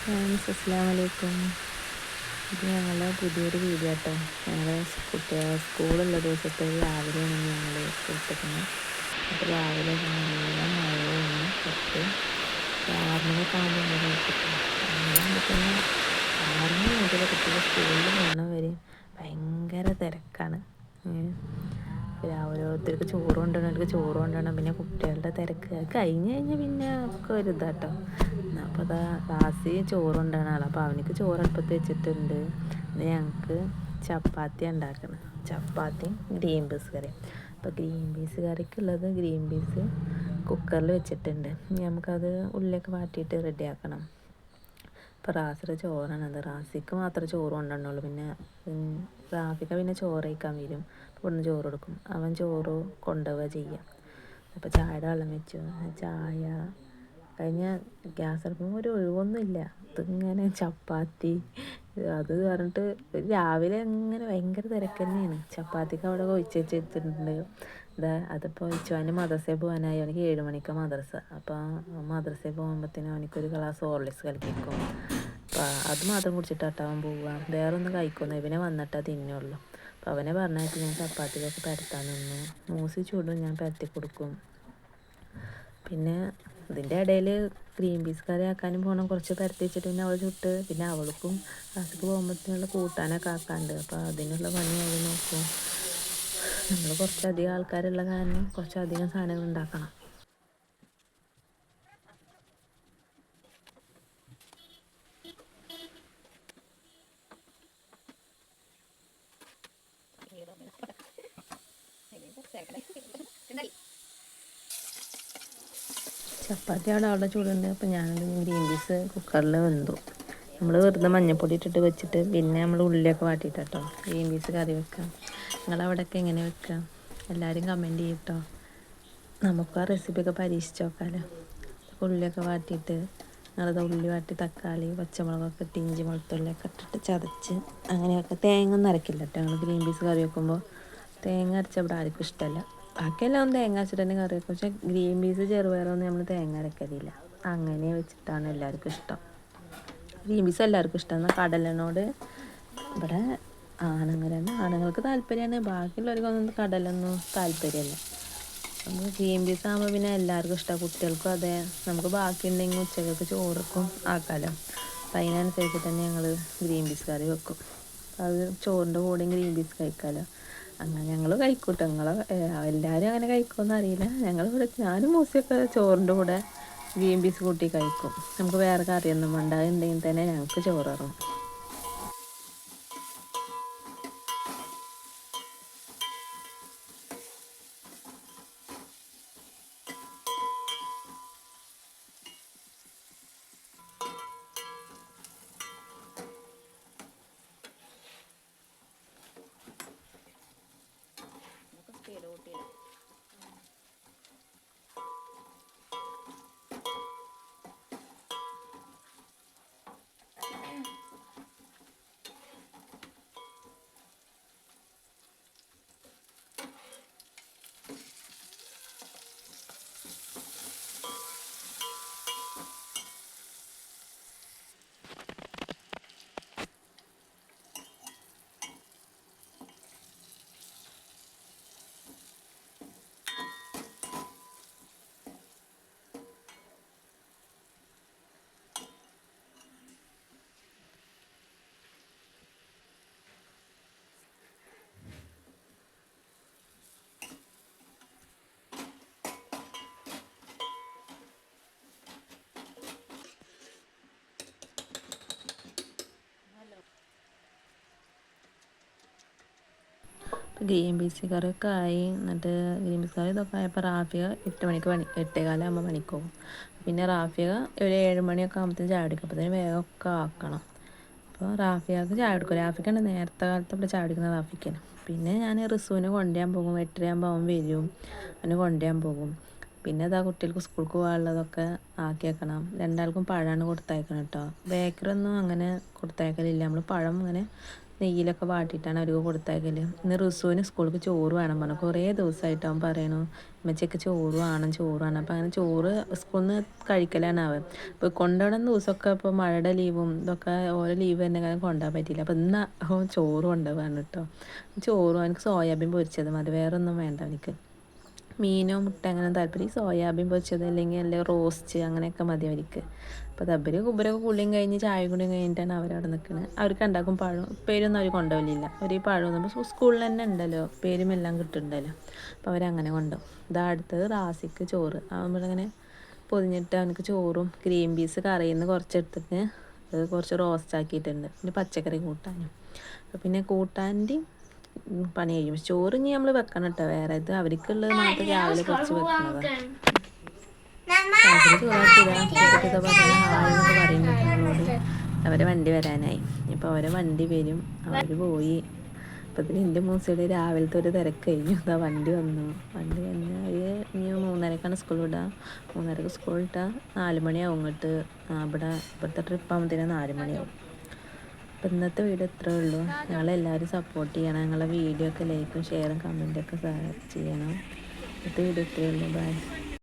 Friends അസ്സാം വലൈക്കും ഇത് ഞങ്ങളുടെ പുതിയൊരു വീഡിയോ കേട്ടോ ഞങ്ങൾ കുട്ടികൾ സ്കൂളുള്ള ദിവസത്തെ രാവിലെയാണ് ഞങ്ങൾ കൊടുത്തിരിക്കുന്നത് അപ്പോൾ രാവിലെ നല്ല മഴയാണ്. കുറച്ച് ആറിനെ ആകുമ്പോൾ ഞങ്ങൾ അങ്ങനെ ആറുമണി മുതൽ കുട്ടികൾ സ്കൂളിൽ പോകണം വരെ ഭയങ്കര തിരക്കാണ്. ഓരോരുത്തർക്ക് ചോറ് കൊണ്ടുവന്നവർക്ക് ചോറ് കൊണ്ടുവരണം. പിന്നെ കുട്ടികളുടെ തിരക്ക്. കഴിഞ്ഞ് കഴിഞ്ഞാൽ പിന്നെ ഒക്കെ ഒരു ഇതാട്ടോ. അപ്പോൾ അതാ റാസി ചോറ് ആൾ അപ്പോൾ അവനിക്ക് ചോറ് അടുപ്പത്ത് വെച്ചിട്ടുണ്ട്. ഇന്ന് ഞങ്ങൾക്ക് ചപ്പാത്തി ഉണ്ടാക്കണം. ചപ്പാത്തിയും ഗ്രീൻ പീസ് കറി. അപ്പോൾ ഗ്രീൻ പീസ് കറിക്കുള്ളത് ഗ്രീൻ പീസ് കുക്കറിൽ വെച്ചിട്ടുണ്ട്. നമുക്കത് ഉള്ളിലേക്ക് വാട്ടിയിട്ട് റെഡിയാക്കണം. ഇപ്പോൾ റാസിയുടെ ചോറാണത് റാസിക്ക് മാത്രമേ ചോറ് കൊണ്ടുവന്നുള്ളൂ പിന്നെ റാഫിക്ക പിന്നെ ചോറ് വരും. ഇവിടുന്ന് ചോറ് കൊടുക്കും. അവൻ ചോറ് കൊണ്ടുപോവുക ചെയ്യുക അപ്പോൾ ചായയുടെ വെള്ളം വെച്ചു. ചായ കഴിഞ്ഞ ഗ്യാസ് അടുപ്പും ഒരു ഒഴിവൊന്നുമില്ല. ഇതിങ്ങനെ ചപ്പാത്തി അത് പറഞ്ഞിട്ട് രാവിലെ ഇങ്ങനെ ഭയങ്കര തിരക്ക് തന്നെയാണ്. ചപ്പാത്തിക്ക് അവിടെ ഒഴിച്ച് വെച്ചിട്ടുണ്ട്. ഇതാ അതിപ്പോൾ ഇച്ചുവാന് മദ്രസയിൽ പോകാനായി. അവനിക്ക് ഏഴ് മണിക്ക് മദ്രസ. അപ്പോൾ മദ്രസയിൽ പോകുമ്പോഴത്തേനും അവനിക്കൊരു ഗ്ലാസ് ഹോർലിക്സ് കളിപ്പിക്കും അപ്പോൾ അത് മാത്രം കുടിച്ചിട്ടാട്ടോ പോവുക വേറെ ഒന്നും കഴിക്കുന്നു ഇവനെ വന്നിട്ടാ തിന്നുള്ളൂ. അപ്പോൾ അവനെ പറഞ്ഞായിട്ട് ഞാൻ ചപ്പാത്തിക്കൊക്കെ പരത്താൻ നിന്നു. മൂസി ചൂടും ഞാൻ പരത്തി കൊടുക്കും. പിന്നെ ഇതിന്റെ ഇടയിൽ ക്രീം പീസ് കറി ആക്കാനും പോകണം കുറച്ച് പരത്തി വെച്ചിട്ട് പിന്നെ അവൾ ചുട്ട് പിന്നെ അവൾക്കും ക്ലാസ്സിക്ക് പോകുമ്പോഴത്തേനുള്ള കൂട്ടാനൊക്കെ ആക്കാണ്ട്. അപ്പോൾ അതിനുള്ള പണി അവൾ നോക്കും. നമ്മൾ കുറച്ചധികം ആൾക്കാരുള്ള കാരണം കുറച്ചധികം സാധനങ്ങൾ ഉണ്ടാക്കണം. ചപ്പാത്തി അവിടെ ചൂടുണ്ട് അപ്പോൾ ഞാനത് ഗ്രീൻ പീസ് കുക്കറിൽ വെന്തു. നമ്മൾ വെറുതെ മഞ്ഞപ്പൊടി ഇട്ടിട്ട് വെച്ചിട്ട് പിന്നെ നമ്മൾ ഉള്ളിയൊക്കെ വാട്ടിയിട്ട് കേട്ടോ ഗ്രീൻ പീസ് കറി വെക്കാം. നിങ്ങളവിടെയൊക്കെ എങ്ങനെ വെക്കാം? എല്ലാവരും കമന്റ് ചെയ്യട്ടോ. നമുക്ക് ആ റെസിപ്പിയൊക്കെ പരീക്ഷിച്ച് നോക്കാമല്ലോ ഉള്ളിയൊക്കെ വാട്ടിയിട്ട് നിങ്ങളത് ഉള്ളി വാട്ടി തക്കാളി പച്ചമുളകൊക്കെ ഇട്ട് ഇഞ്ചി വെളുത്തുള്ളിയൊക്കെ ഇട്ടിട്ട് ചതച്ച് അങ്ങനെയൊക്കെ തേങ്ങ ഒന്നും കേട്ടോ ഞങ്ങൾ ഗ്രീൻ പീസ് കറി വെക്കുമ്പോൾ തേങ്ങ അരച്ച ഇവിടെ ആർക്കും ഇഷ്ടമല്ല ബാക്കിയെല്ലാം തേങ്ങ അരച്ചിട്ട് കറി വെക്കും. പക്ഷേ ഗ്രീൻ പീസ് ചെറുപയറൊന്നും നമ്മൾ തേങ്ങ അരക്കലില്ല. അങ്ങനെ വെച്ചിട്ടാണ് എല്ലാവർക്കും ഇഷ്ടം. ഗ്രീൻ പീസ് എല്ലാവർക്കും ഇഷ്ടമാണ് കടലിനോട് ഇവിടെ ആണുങ്ങളാണ് ആണുങ്ങൾക്ക് താല്പര്യമാണ്. ബാക്കിയുള്ളവർക്കൊന്നും കടലൊന്നും താല്പര്യമല്ല നമുക്ക് ഗ്രീൻ പീസ് ആകുമ്പോൾ പിന്നെ എല്ലാവർക്കും ഇഷ്ടമാണ് കുട്ടികൾക്കും അതെ. നമുക്ക് ബാക്കി ഉണ്ടെങ്കിൽ ഉച്ചക്കൊക്കെ ചോറക്കും ആക്കാലോ. അപ്പം അതിനനുസരിച്ച് തന്നെ ഞങ്ങൾ ഗ്രീൻ പീസ് കറി വെക്കും. അത് ചോറിന്റെ കൂടെയും ഗ്രീൻ പീസ് കഴിക്കാമല്ലോ അങ്ങനെ ഞങ്ങൾ കഴിക്കൂട്ടോ. ഞങ്ങൾ എല്ലാവരും അങ്ങനെ കഴിക്കുമെന്ന് അറിയില്ല. ഞങ്ങൾ ഇവിടെ ഞാനും മൂസിയൊക്കെ ചോറിന്റെ കൂടെ ഗ്രീൻ പീസ് കൂട്ടി കഴിക്കും. നമുക്ക് വേറെ കറിയൊന്നും വേണ്ട. ഉണ്ടെങ്കിൽ തന്നെ ഞങ്ങൾക്ക് ചോറ് ഗ്രീൻ പീസ് കറിയൊക്കെ ആയി. എന്നിട്ട് ഗ്രീൻ പീസ് കറി ഇതൊക്കെ ആയപ്പോൾ റാഫിക എട്ട് മണിക്ക് പണി എട്ടേകാലാകുമ്പോൾ പണിക്ക് പോകും പിന്നെ റാഫിക ഒരു ഏഴ് മണിയൊക്കെ ആകുമ്പോഴത്തേന് ചായ എടുക്കും അപ്പോൾ വേഗം ഒക്കെ ആക്കണം. അപ്പോൾ റാഫിയക്ക് ചായ എടുക്കും റാഫിക്കാണ് നേരത്തെ കാലത്ത് ഇവിടെ ചായ എടുക്കുന്ന റാഫിക്കാണ് പിന്നെ ഞാൻ റിസുവിന് കൊണ്ടുപോകാൻ പോകും. എട്ടരയാകുമ്പോൾ അവൻ വരും. അവന് കൊണ്ടുപോകാൻ പോകും. പിന്നെ അതാ കുട്ടികൾക്ക് സ്കൂൾക്ക് പോകാനുള്ളതൊക്കെ ആക്കിയേക്കണം രണ്ടാൾക്കും പഴമാണ് കൊടുത്തയക്കണം കേട്ടോ ബേക്കറി ഒന്നും അങ്ങനെ കൊടുത്തയക്കലില്ല. നമ്മൾ പഴം ഇങ്ങനെ നെയ്യിലൊക്കെ വാട്ടിയിട്ടാണ് അവർക്ക് കൊടുത്തേക്കൽ ഇന്ന് റിസുവിന് സ്കൂൾക്ക് ചോറ് വേണം പറഞ്ഞു. കുറേ ദിവസമായിട്ട് അവൻ പറയണു അമ്മച്ചയ്ക്ക് ചോറ് വേണം ചോറ് വേണം. അപ്പം അങ്ങനെ ചോറ് സ്കൂളിൽ നിന്ന് കഴിക്കലാണ് അവൻ. ഇപ്പോൾ കൊണ്ടുപോകണം ദിവസമൊക്കെ ഇപ്പോൾ മഴയുടെ ലീവും ഇതൊക്കെ ഓരോ ലീവ് തന്നെ കാരണം കൊണ്ടുപോകാൻ പറ്റിയില്ല. അപ്പം ഇന്ന് ചോറ് കൊണ്ടുപോകാണ് കേട്ടോ. ചോറും എനിക്ക് സോയാബീൻ പൊരിച്ചത് മതി. വേറൊന്നും വേണ്ട എനിക്ക് മീനോ മുട്ട അങ്ങനെ താല്പര്യം. സോയാബീൻ പൊരിച്ചത് അല്ലെങ്കിൽ അല്ലെങ്കിൽ റോസ്റ്റ് അങ്ങനെയൊക്കെ മതി അവർക്ക്. അപ്പോൾ അവർ കുബരൊക്കെ കുളിയും കഴിഞ്ഞ് ചായ കുടിയും കഴിഞ്ഞിട്ടാണ് അവരവിടെ നിൽക്കുന്നത് അവർക്ക് ഉണ്ടാക്കും പഴം. പേരൊന്നും അവർ കൊണ്ടുപോകില്ല അവർ ഈ പഴം ഇപ്പോൾ സ്കൂളിൽ തന്നെ ഉണ്ടല്ലോ. പേരും എല്ലാം കിട്ടുന്നുണ്ടല്ലോ. അപ്പോൾ അവരങ്ങനെ കൊണ്ടുപോകും. ഇതാ അടുത്തത് റാസിക്ക് ചോറ്. നമ്മളിങ്ങനെ പൊതിഞ്ഞിട്ട് അവനക്ക് ചോറും ഗ്രീൻ പീസ് കറിയിൽ നിന്ന് കുറച്ചെടുത്തിട്ട് അത് കുറച്ച് റോസ്റ്റ് ആക്കിയിട്ടുണ്ട്. പിന്നെ പച്ചക്കറി കൂട്ടാനും. അപ്പോൾ പിന്നെ കൂട്ടാന്റെയും പണി കഴിയും ചോറ് ഇനി നമ്മൾ വെക്കണം കേട്ടോ വേറെ ഇത് അവർക്കുള്ളത് മാത്രം രാവിലെ കുറച്ച് വെക്കുന്നത് അവരെ വണ്ടി വരാനായി. ഇപ്പൊ അവരെ വണ്ടി വരും. അവർ പോയി. അപ്പോൾ പിന്നെ എന്റെ മൂസയുടെ രാവിലത്തെ ഒരു തിരക്ക് കഴിഞ്ഞു. അതാ വണ്ടി വന്നു. വണ്ടി വന്ന് അവർ ഇനി മൂന്നരക്കാണ് സ്കൂൾ വിടുക മൂന്നരക്ക് സ്കൂൾ വിട്ടാ നാല് മണിയാവും ഇങ്ങോട്ട്. ഇവിടെ ഇവിടുത്തെ ട്രിപ്പ് ആകുമ്പോഴത്തേനും നാല് മണിയാവും. ഇന്നത്തെ വീഡിയോ ഇത്രേ ഉള്ളൂ. ഞങ്ങളെല്ലാവരും സപ്പോർട്ട് ചെയ്യണം. ഞങ്ങളെ വീഡിയോ ഒക്കെ ലൈക്കും ഷെയറും കമന്റൊക്കെ ചെയ്യണം. ഇന്നത്തെ വീഡിയോ ഇത്രയേ ഉള്ളൂ. ബൈ